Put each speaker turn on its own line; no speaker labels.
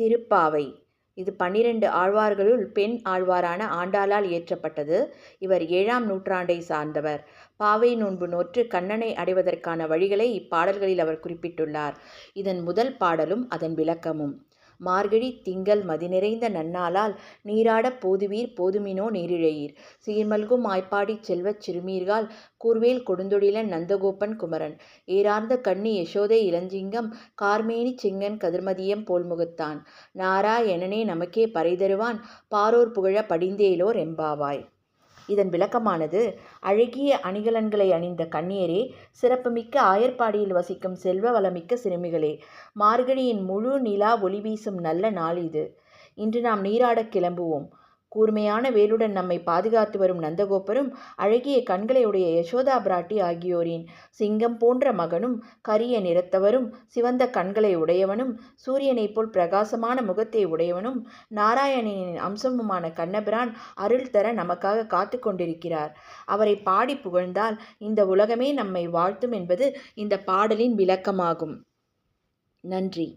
திருப்பாவை. இது பன்னிரண்டு ஆழ்வார்களுள் பெண் ஆழ்வாரான ஆண்டாளால் இயற்றப்பட்டது. இவர் ஏழாம் நூற்றாண்டை சார்ந்தவர். பாவை நோன்பு நோற்று கண்ணனை அடைவதற்கான வழிகளை இப்பாடல்களில் அவர் குறிப்பிட்டுள்ளார். இதன் முதல் பாடலும் அதன் விளக்கமும். மார்கழி திங்கள் மதிநிறைந்த நன்னாளால் நீராடப் போதுவீர் போதுமினோ நீரிழையீர். சீர்மல்கும் மாய்ப்பாடிச் செல்வச் சிறுமீர்கால் கூர்வேல் கொடுந்தொழிலன் நந்தகோபன் குமரன். ஏரார்ந்த கண்ணி யசோதை இளஞ்சிங்கம் கார்மேனி சிங்கன் கதிர்மதியம் போல்முகத்தான். நாராயணனே நமக்கே பறை தருவான். பாரோர் புகழ படிந்தேலோர் எம்பாவாய். இதன் விளக்கமானது அழகிய அணிகலன்களை அணிந்த கண்ணீரே சிறப்புமிக்க ஆயர்பாடியில் வசிக்கும் செல்வ வளமிக்க சிறுமிகளே மார்கழியின் முழு நிலா ஒளி வீசும் நல்ல நாள் இது. இன்று நாம் நீராடக் கிளம்புவோம். கூர்மையான வேலுடன் நம்மை பாதுகாத்து வரும் நந்தகோபரும் அழகிய கண்களை உடைய யசோதா பிராட்டி ஆகியோரின் சிங்கம் போன்ற மகனும் கரிய நிறத்தவரும் சிவந்த கண்களை உடையவனும் சூரியனைப் போல் பிரகாசமான முகத்தை உடையவனும் நாராயணனின் அம்சமுமான கண்ணபிரான் அருள் தர நமக்காக காத்து கொண்டிருக்கிறார். அவரை பாடி புகழ்ந்தால் இந்த உலகமே நம்மை வாழ்த்தும் என்பது இந்த பாடலின் விளக்கமாகும். நன்றி.